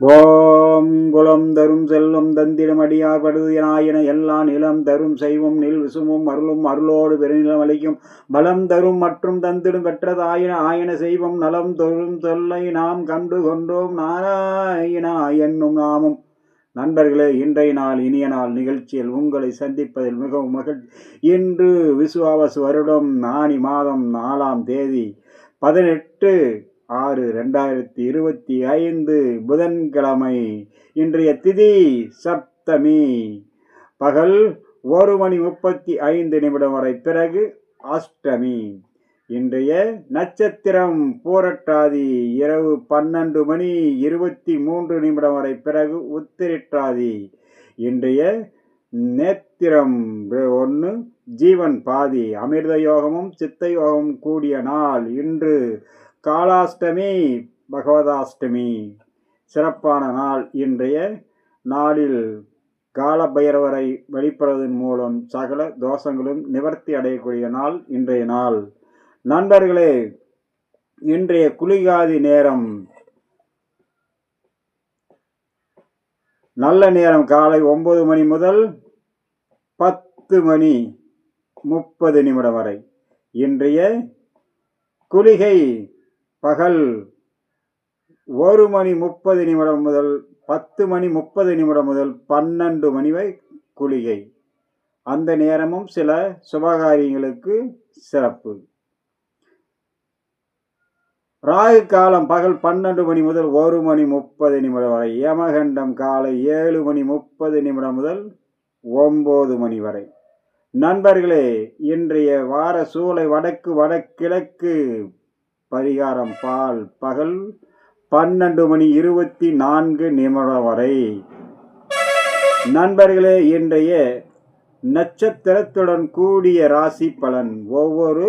ஓம் குலம் தரும் செல்வம் தந்திடம் அடியார் படுதியனாயின எல்லா நிலம் தரும் செய்வும் நில் விசுமும் அருளும் அருளோடு பெருநிலம் அளிக்கும். பலம் தரும் மற்றும் தந்திடும் பெற்றதாயின ஆயன செய்வம். நலம் தொழும் சொல்லை நாம் கண்டு கொண்டோம் நாராயணா என்னும் நாமும். நண்பர்களே இன்றைய நாள் இனிய நாள் நிகழ்ச்சியில் உங்களை சந்திப்பதில் மிகவும் மகிழ்ச்சி இன்று விசுவாவசு வருடம் ஆணி மாதம் நாலாம் தேதி பதினெட்டு ஆறு ரெண்டாயிரத்தி இருபத்தி ஐந்து புதன்கிழமை இன்றைய திதி சப்தமி. பகல் ஒரு மணி முப்பத்தி ஐந்து நிமிடம் வரை பிறகு அஷ்டமி. இன்றைய நட்சத்திரம் பூரட்டாதி இரவு பன்னெண்டு மணி இருபத்தி மூன்று நிமிடம் வரை பிறகு உத்திரிட்டாதி. இன்றைய நேத்திரம் ஒன்று ஜீவன் பாதி அமிர்த யோகமும் சித்த யோகமும் கூடிய நாள் இன்று காலாஷ்டமி பகவதாஷ்டமி. சிறப்பான நாள் இன்றைய நாளில் கால பைரவரை வழிபடுவதன் மூலம் சகல தோஷங்களும் நிவர்த்தி அடையக்கூடிய நாள் இன்றைய நாள். நண்பர்களே இன்றைய குளிகாதி நேரம். நல்ல நேரம் காலை ஒன்பது மணி முதல் பத்து மணி முப்பது நிமிடம் வரை. இன்றைய குளிகை பகல் ஒரு மணி முப்பது நிமிடம் முதல் பத்து மணி முப்பது நிமிடம் முதல் பன்னெண்டு மணி வரை குளிகை. அந்த நேரமும் சில சுபகாரியங்களுக்கு சிறப்பு. ராகு காலம் பகல் பன்னெண்டு மணி முதல் ஒரு மணி முப்பது நிமிடம் வரை யமகண்டம் காலை ஏழு மணி முப்பது நிமிடம் முதல் ஒம்பது மணி வரை. நண்பர்களே இன்றைய வார சூளை வடக்கு வடகிழக்கு பரிகாரம் பால் பகல் பன்னெண்டு மணி இருபத்தி நான்கு நிமிடம் வரை. நண்பர்களே இன்றைய நட்சத்திரத்துடன் கூடிய ராசி பலன் ஒவ்வொரு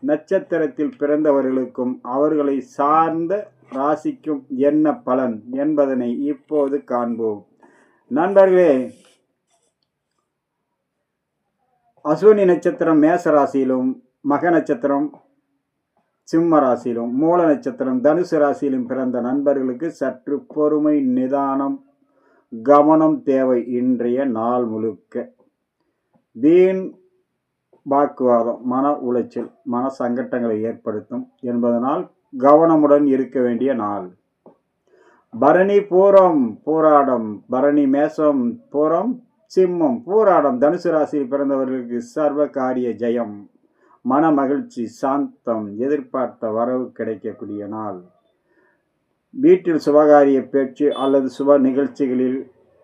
நட்சத்திரத்தில் பிறந்தவர்களுக்கும் அவர்களை சார்ந்த ராசிக்கும் என்ன பலன் என்பதனை இப்போது காண்போம். நண்பர்களே அஸ்வினி நட்சத்திரம் மேச ராசியிலும் மக நட்சத்திரம் சிம்ம ராசியிலும் மூல நட்சத்திரம் தனுசு ராசியிலும் பிறந்த நண்பர்களுக்கு சற்று பொறுமை நிதானம் கவனம் தேவை இன்றைய நாள் முழுக்க. வீண் வாக்குவாதம் மன உளைச்சல் மன சங்கட்டங்களை ஏற்படுத்தும் என்பதனால் கவனமுடன் இருக்க வேண்டிய நாள். பரணி பூரம் போராடம் பரணி மேசம் பூரம் சிம்மம் போராடம் தனுசு ராசியில் பிறந்தவர்களுக்கு சர்வ காரிய ஜெயம். மன மகிழ்ச்சி சாந்தம் எதிர்பார்த்த வரவு கிடைக்கக்கூடிய நாள். வீட்டில் சுபகாரிய பேச்சு அல்லது சுப நிகழ்ச்சிகளில்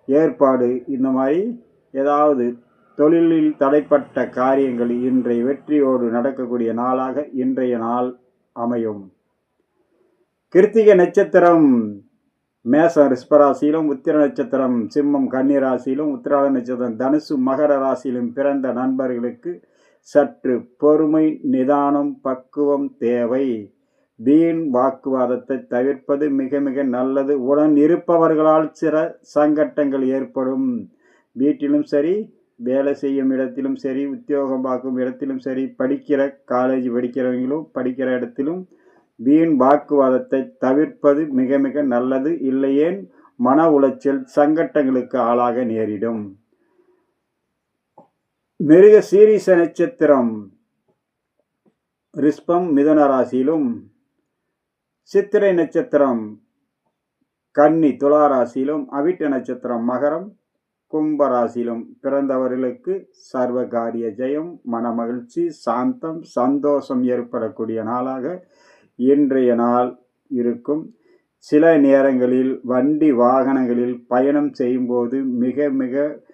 ஏற்பாடு இந்த மாதிரி ஏதாவது தொழிலில் தடைப்பட்ட காரியங்கள் இன்றைய வெற்றியோடு நடக்கக்கூடிய நாளாக இன்றைய நாள் அமையும். கிருத்திகை நட்சத்திரம் மேசம் ரிஸ்பராசியிலும் உத்திர நட்சத்திரம் சிம்மம் கன்னிராசியிலும் உத்திராட நட்சத்திரம் தனுசு மகர ராசியிலும் பிறந்த நண்பர்களுக்கு சற்று பொறுமை நிதானம் பக்குவம் தேவை. வீண் வாக்குவாதத்தை தவிர்ப்பது மிக மிக நல்லது. உடன் இருப்பவர்களால் சில சங்கட்டங்கள் ஏற்படும். வீட்டிலும் சரி வேலை செய்யும் இடத்திலும் சரி உத்தியோகம் பார்க்கும் இடத்திலும் சரி படிக்கிற காலேஜ் படிக்கிறவங்களும் படிக்கிற இடத்திலும் வீண் வாக்குவாதத்தை தவிர்ப்பது மிக மிக நல்லது. இல்லையேன் மன உளைச்சல் சங்கட்டங்களுக்கு ஆளாக நேரிடும். மிருக சீரிச நட்சத்திரம். ரிஸ்பம் மிதன ராசியிலும். சித்திரை நட்சத்திரம் கன்னி துலா ராசியிலும். அவிட்ட நட்சத்திரம் மகரம். கும்ப ராசியிலும் பிறந்தவர்களுக்கு சர்வ காரிய ஜெயம் மனமகிழ்ச்சி சாந்தம் சந்தோஷம் ஏற்படக்கூடிய நாளாக இன்றைய நாள் இருக்கும். சில நேரங்களில் வண்டி வாகனங்களில் பயணம் செய்யும்போது மிக மிக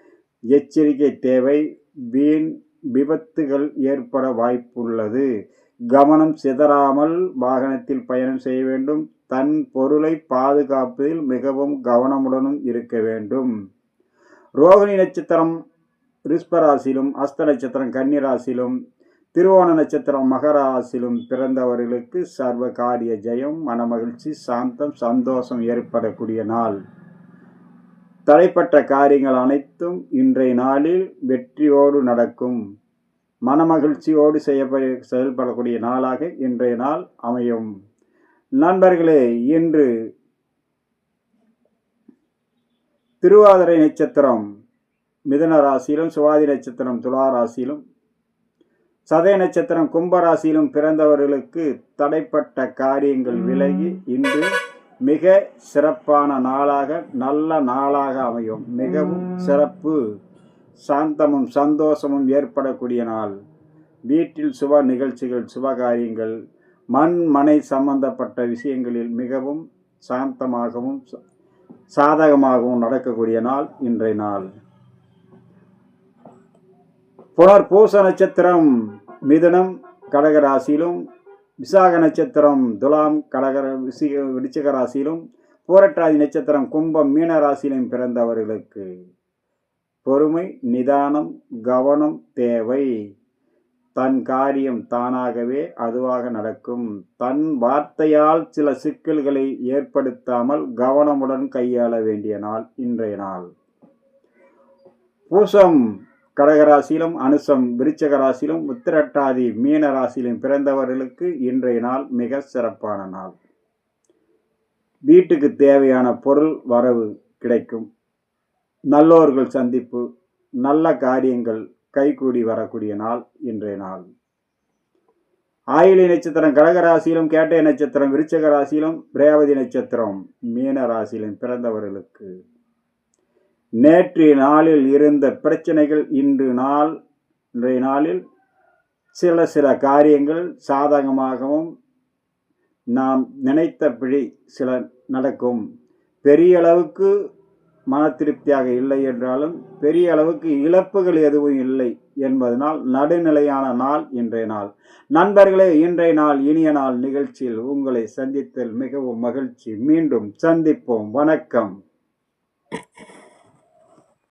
எச்சரிக்கை தேவை. வீண் விபத்துகள் ஏற்பட வாய்ப்புள்ளது. கவனம் சிதறாமல் வாகனத்தில் பயணம் செய்ய வேண்டும். தன் பொருளை பாதுகாப்பதில் மிகவும் கவனமுடனும் இருக்க வேண்டும். ரோகிணி நட்சத்திரம் ரிஸ்பராசிலும் அஸ்த நட்சத்திரம் கன்னிராசிலும் திருவோண நட்சத்திரம் மகராசிலும் பிறந்தவர்களுக்கு சர்வ காரிய ஜெயம் மனமகிழ்ச்சி சாந்தம் சந்தோஷம் ஏற்படக்கூடிய நாள். தடைப்பட்ட காரியங்கள் அனைத்தும் இன்றைய நாளில் வெற்றியோடு நடக்கும். மனமகிழ்ச்சியோடு செய்யப்பட செயல்படக்கூடிய நாளாக இன்றைய நாள் அமையும். நண்பர்களே இன்று திருவாதிரை நட்சத்திரம் மிதன ராசியிலும் சுவாதி நட்சத்திரம் துலா ராசியிலும் சதய நட்சத்திரம் கும்பராசியிலும் பிறந்தவர்களுக்கு தடைப்பட்ட காரியங்கள் விலகி இன்று மிக சிறப்பான நாளாக நல்ல நாளாக அமையும். மிகவும் சிறப்பு சாந்தமும் சந்தோஷமும் ஏற்படக்கூடிய நாள். வீட்டில் சுப நிகழ்ச்சிகள் சுப காரியங்கள் மண் மனை சம்பந்தப்பட்ட விஷயங்களில் மிகவும் சாந்தமாகவும் சாதகமாகவும் நடக்கக்கூடிய நாள் இன்றைய நாள். புனர் பூச நட்சத்திரம் மிதுனம் கடக ராசியிலும் விசாக நட்சத்திரம் துலாம் கடகர விசிக விருச்சிக ராசியிலும் பூரட்டாதி நட்சத்திரம் கும்பம் மீன ராசியிலும் பிறந்தவர்களுக்கு பொறுமை நிதானம் கவனம் தேவை. தன் காரியம் தானாகவே அதுவாக நடக்கும். தன் வார்த்தையால் சில சிக்கல்களை ஏற்படுத்தாமல் கவனமுடன் கையாள வேண்டிய நாள் இன்றைய நாள். பூசம் கடகராசியிலும் அனுசம் விருச்சக ராசியிலும் உத்திரட்டாதி மீன ராசியிலும் பிறந்தவர்களுக்கு இன்றைய நாள் மிக சிறப்பான நாள். வீட்டுக்கு தேவையான பொருள் வரவு கிடைக்கும். நல்லோர்கள் சந்திப்பு நல்ல காரியங்கள் கைகூடி வரக்கூடிய நாள் இன்றைய நாள். ஆயிலி நட்சத்திரம் கடகராசியிலும் கேட்டை நட்சத்திரம் விருச்சக ராசியிலும் ரேவதி நட்சத்திரம் மீன ராசியிலும் பிறந்தவர்களுக்கு நேற்றைய நாளில் இருந்த பிரச்சனைகள் இன்று நாள் இன்றைய நாளில் சில சில காரியங்கள் சாதகமாகவும் நாம் நினைத்தபடி சில நடக்கும். பெரிய அளவுக்கு மன திருப்தியாக இல்லை என்றாலும் பெரிய அளவுக்கு இழப்புகள் எதுவும் இல்லை என்பதனால் நடுநிலையான நாள் இன்றைய நாள். நண்பர்களே இன்றைய நாள் இனிய நாள் நிகழ்ச்சியில் உங்களை சந்தித்தல் மிகவும் மகிழ்ச்சி. மீண்டும் சந்திப்போம். வணக்கம்.